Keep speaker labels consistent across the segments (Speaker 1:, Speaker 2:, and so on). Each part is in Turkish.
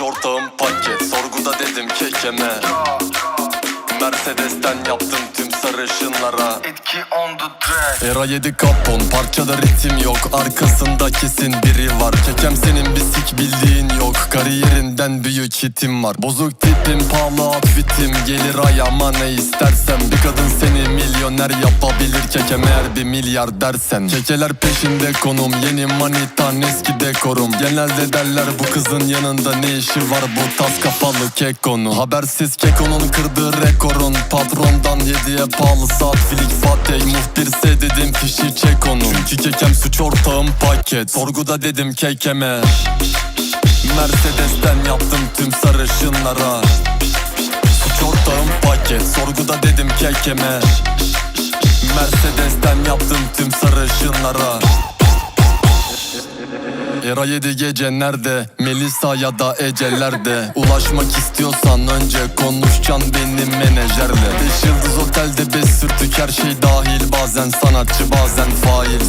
Speaker 1: Suç ortağım paket Sorguda dedim kekeme. Mercedes'ten yaptım tüm sarışınlara
Speaker 2: Etki on the track.
Speaker 1: Era 7 kapon parçada ritim yok. Arkasında kesin biri var. Kekem senin bir sik bildiğin yok. Kariyerinden büyük hitim var. Bozuk tipim pahalı outfitim. Gelir ayağıma ne istersen. Bir kadın seni milyoner yapabilir Kekem eğer bir milyar dersen. Kekeler peşinde konum Yeni manitan eski dekorum. Genelde derler bu kızın yanında ne işi var? Bu tas kapalı kekonu Habersiz kekonun kırdığı rekorun. Patrondan yediye pahalı saat. Filik fatih Muhbirse dedim fişi çek onu. Çünkü kekem suç ortağım paket. Sorguda dedim kekeme. Mercedes'ten yaptım tüm sarışınlara. Suç ortağım paket. Sorguda dedim kekeme Mercedes'ten yaptım tüm sarışınlara. Era 7 gece nerede? Melisa ya da Ece'lerde Ulaşmak istiyorsan önce konuşacaksın benim menajerle. Beş yıldız otelde beş sürtük her şey dahil. Bazen sanatçı bazen fail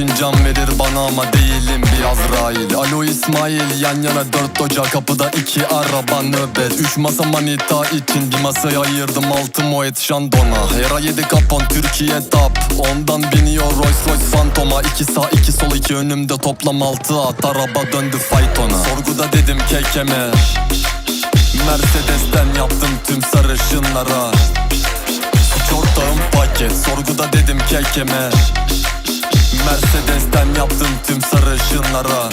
Speaker 1: için can verir bana ama değilim bir Azrail Alo İsmail yan yana dört oca kapıda iki araba nöbet. Üç masa manita için bir masaya ayırdım altı moet şandona. Era 7 kapan Türkiye tap. Ondan biniyor Rolls Royce Phantom'a. İki sağ iki sol iki önümde toplam altı at. Araba döndü faytona. Sorguda dedim kekeme. Mercedes'ten yaptım tüm sarışınlara. Suç ortağım paket Sorguda dedim kekeme Mercedes'ten yaptım tüm sarışınlara